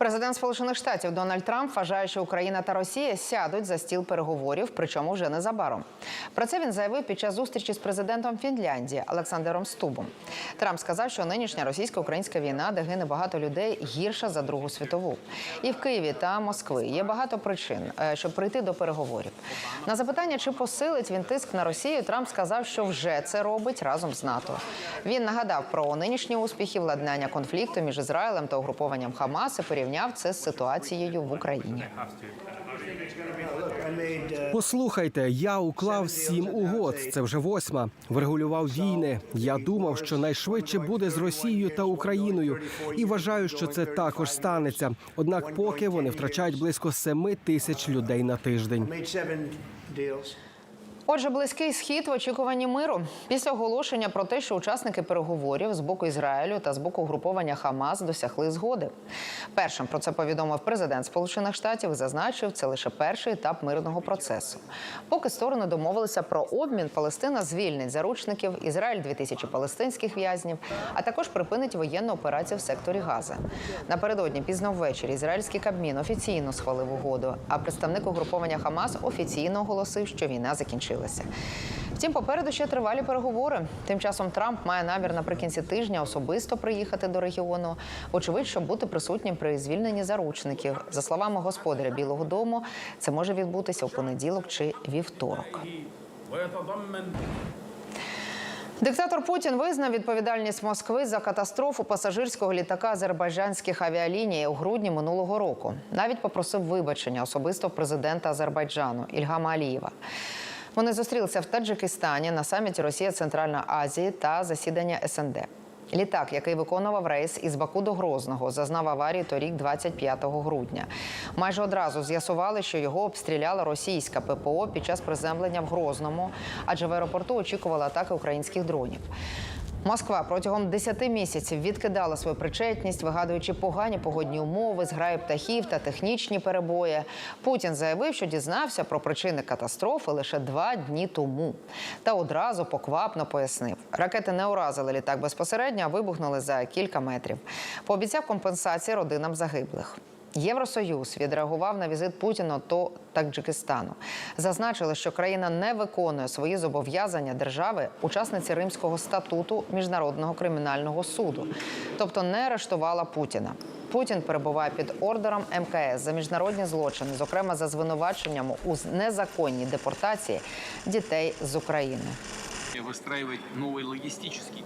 Президент Сполучених Штатів Дональд Трамп вважає, що Україна та Росія сядуть за стіл переговорів, причому вже незабаром. Про це він заявив під час зустрічі з президентом Фінляндії Олександром Стубом. Трамп сказав, що нинішня російсько-українська війна, де гине багато людей, гірша за Другу світову. І в Києві та Москви є багато причин, е, щоб прийти до переговорів. На запитання, чи посилить він тиск на Росію, Трамп сказав, що вже це робить разом з НАТО. Він нагадав про нинішні успіхи владнання конфлікту між Ізраїлем та угрупованням Хамас і порівняв це з ситуацією в Україні. Послухайте, я уклав сім угод. Це вже восьма. Врегулював війни. Я думав, що найшвидше буде з Росією та Україною, і вважаю, що це також станеться. Однак, поки вони втрачають близько семи тисяч людей на тиждень. Отже, близький схід в очікуванні миру після оголошення про те, що учасники переговорів з боку Ізраїлю та з боку угруповання Хамас досягли згоди. Першим про це повідомив президент Сполучених Штатів зазначив, це лише перший етап мирного процесу. Поки сторони домовилися про обмін, Палестина звільнить заручників, Ізраїль 2000 палестинських в'язнів, а також припинить воєнну операцію в секторі Гази. Напередодні пізно ввечері ізраїльський кабмін офіційно схвалив угоду, а представник угруповання Хамас офіційно оголосив, що війна закінчилася залишилися. Втім, попереду ще тривалі переговори. Тим часом Трамп має намір наприкінці тижня особисто приїхати до регіону. Очевидь, щоб бути присутнім при звільненні заручників. За словами господаря Білого Дому, це може відбутися у понеділок чи вівторок. Диктатор Путін визнав відповідальність Москви за катастрофу пасажирського літака азербайджанських авіаліній у грудні минулого року. Навіть попросив вибачення особисто президента Азербайджану Ільгама Алієва. Вони зустрілися в Таджикистані на саміті Росія Центральна Азії та засідання СНД. Літак, який виконував рейс із Баку до Грозного, зазнав аварії торік, 25 грудня. Майже одразу з'ясували, що його обстріляла російська ППО під час приземлення в Грозному, адже в аеропорту очікували атаки українських дронів. Москва протягом 10 місяців відкидала свою причетність, вигадуючи погані погодні умови, зграї птахів та технічні перебої. Путін заявив, що дізнався про причини катастрофи лише два дні тому. Та одразу поквапно пояснив: ракети не уразили літак безпосередньо, а вибухнули за кілька метрів. Пообіцяв компенсації родинам загиблих. Євросоюз відреагував на візит Путіна до Таджикистану. Зазначили, що країна не виконує свої зобов'язання держави, учасниці Римського статуту Міжнародного кримінального суду, тобто не арештувала Путіна. Путін перебуває під ордером МКС за міжнародні злочини, зокрема за звинуваченням у незаконній депортації дітей з України. выстраивать новый логистический